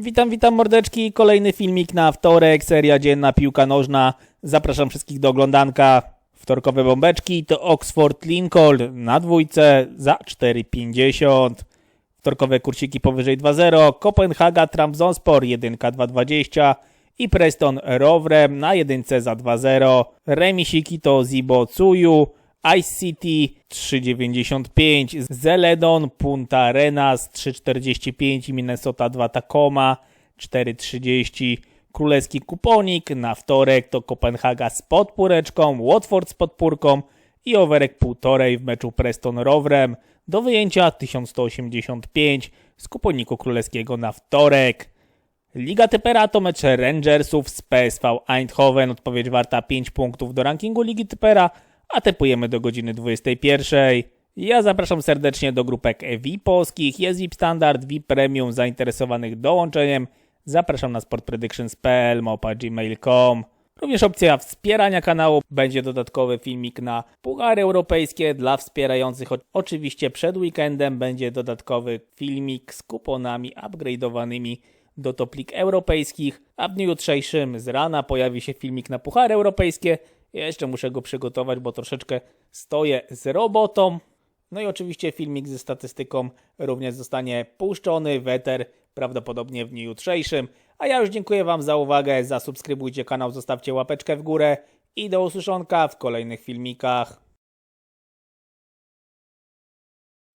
Witam, witam mordeczki. Kolejny filmik na wtorek, seria dzienna piłka nożna. Zapraszam wszystkich do oglądanka. Wtorkowe bombeczki to Oxford Lincoln na dwójce za 4,50. Wtorkowe kursiki powyżej 2,0. Kopenhaga Trabzonspor 1 2,20 i Preston Rovrem na jedynce za 2,0. Remisiki to Zibo Tsuyu, City 3,95, Zeledon, Punta Arenas 3,45 i Minnesota 2 Tacoma 4,30. Królewski kuponik na wtorek to Kopenhaga z podpóreczką, Watford z podpórką i overek półtorej w meczu Preston Rovrem do wyjęcia 1185 z kuponiku królewskiego na wtorek. Liga Typera to mecz Rangersów z PSV Eindhoven. Odpowiedź warta 5 punktów do rankingu Ligi Typera, a typujemy do godziny 21. Ja zapraszam serdecznie do grupek VIP polskich. Jest VIP Standard, VIP Premium zainteresowanych dołączeniem. Zapraszam na sportpredictions.pl, małpa gmail.com. Również opcja wspierania kanału. Będzie dodatkowy filmik na Puchary Europejskie dla wspierających. Oczywiście przed weekendem będzie dodatkowy filmik z kuponami upgrade'owanymi do top lig europejskich, a w dniu jutrzejszym z rana pojawi się filmik na Puchary Europejskie. Jeszcze muszę go przygotować, bo troszeczkę stoję z robotą. No i oczywiście filmik ze statystyką również zostanie puszczony w eter prawdopodobnie w dniu jutrzejszym. A ja już dziękuję Wam za uwagę, zasubskrybujcie kanał, zostawcie łapeczkę w górę i do usłyszonka w kolejnych filmikach.